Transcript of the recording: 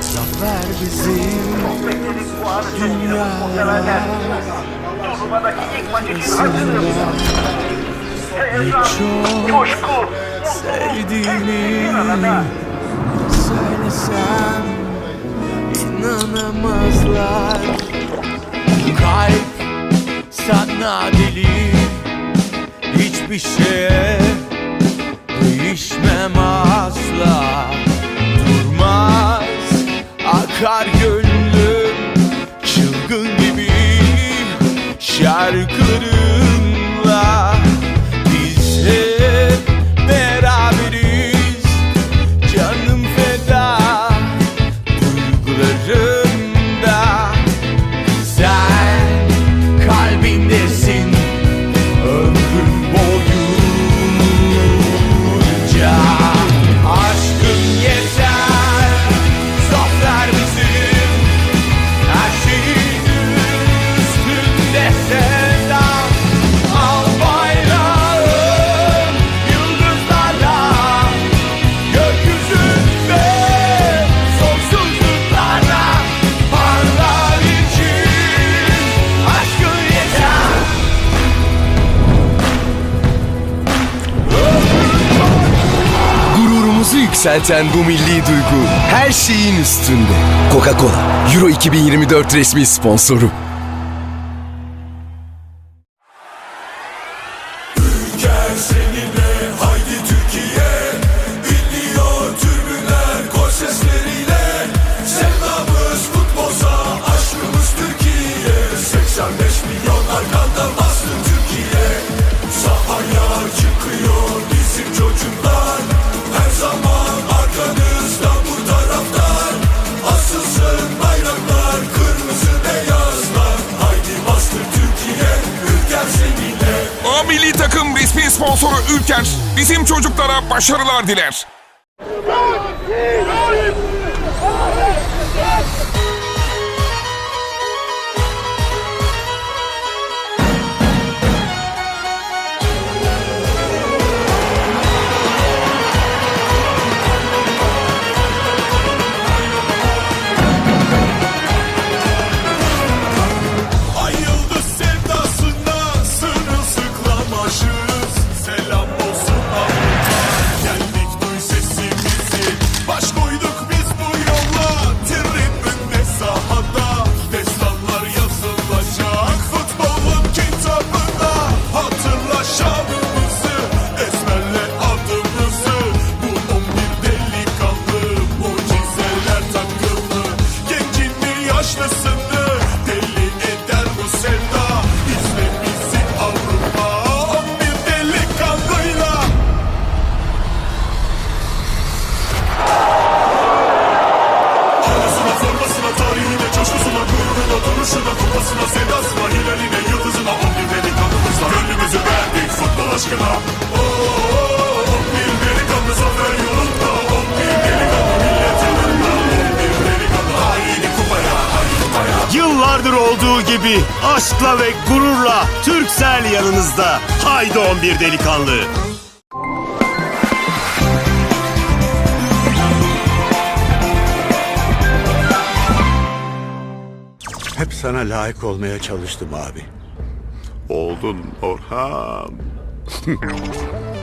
Zafer bizim Bu anı sevgili futbolseverler. Turnuvadaki ilk maç için hazırız. Heyecan, coşku, sevdiğini söylesem inanamazlar Kalp sana deli hiçbir şeye değişmem asla God. Yükselten bu milli duygu her şeyin üstünde. Coca-Cola, Euro 2024 resmi sponsoru. Milli takım resmi sponsoru Ülker bizim çocuklara başarılar diler. Duruşuna kupasına sevdasına hilaline yıldızına 11 delikanlımızla Gönlümüzü verdik futbol aşkına. Oo, 11 delikanlı zafer yolunda. 11 delikanlı millet yanında 11 delikanlı. Haydi kupaya haydi kupaya. Yıllardır olduğu gibi aşkla ve gururla Türksel yanınızda. Haydi 11 delikanlı. Hep sana layık olmaya çalıştım abi. Oldun Orhan.